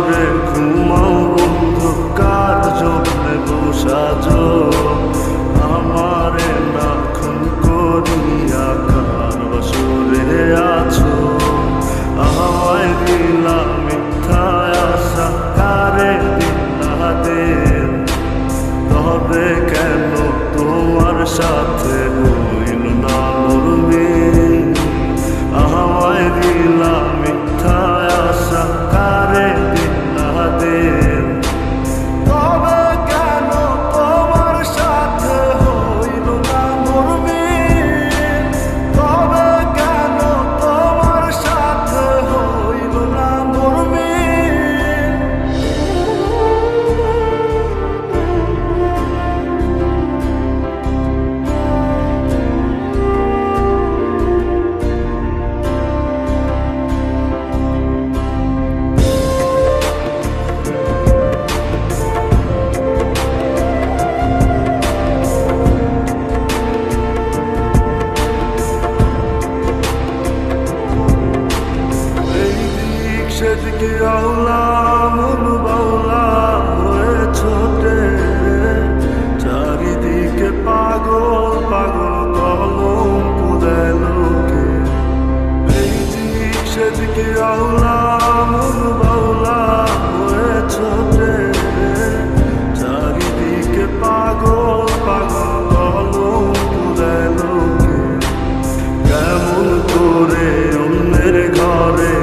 করে ঘুমাও বন্ধু কাজ জমে আমার সেদিকে আওলা মন বাউলা হয়ে ছোটে। চারিদিকে পাগল পাগল কলম পুদের লোকে। এই দিক সেদিকে আওলা মন বাউলা হয়ে ছোটে। চারিদিকে পাগল পাগল কলম পুদের লোকে। কেমন করে অন্যের ঘরে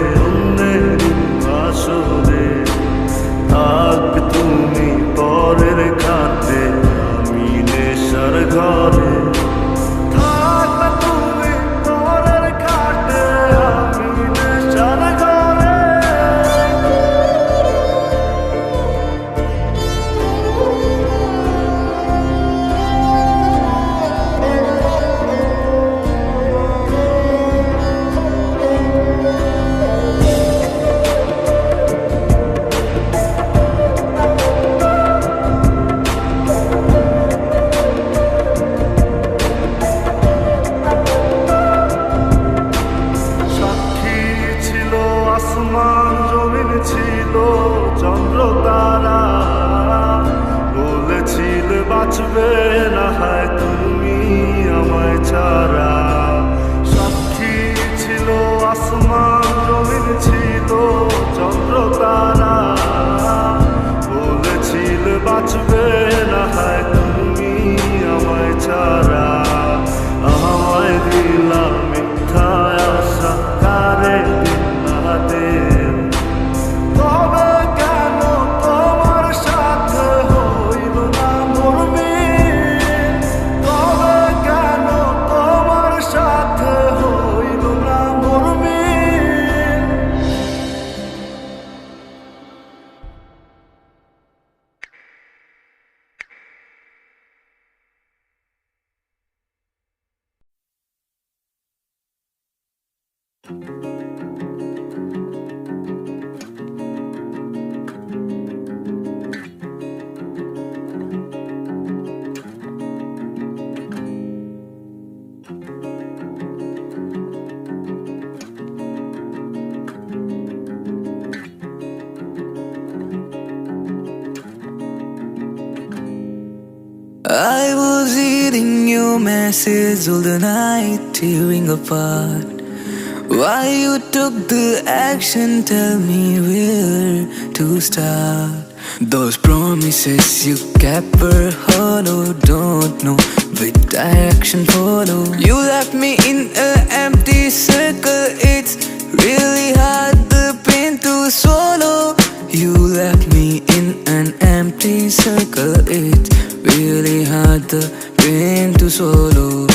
বাঁচবে না হয় তুমি আমায় ছাড়া। সাক্ষী ছিল, আসমান জমিন ছিল, চন্দ্র তারা। বলেছিল, বাঁচবে I was reading your message all the night, tearing apart. Why you took the action, tell me where to start. Those promises you kept were hollow, don't know which direction follow. You left me in an empty circle, it's really hard the pain to swallow. You left me in an empty circle, it's really hard the pain to swallow.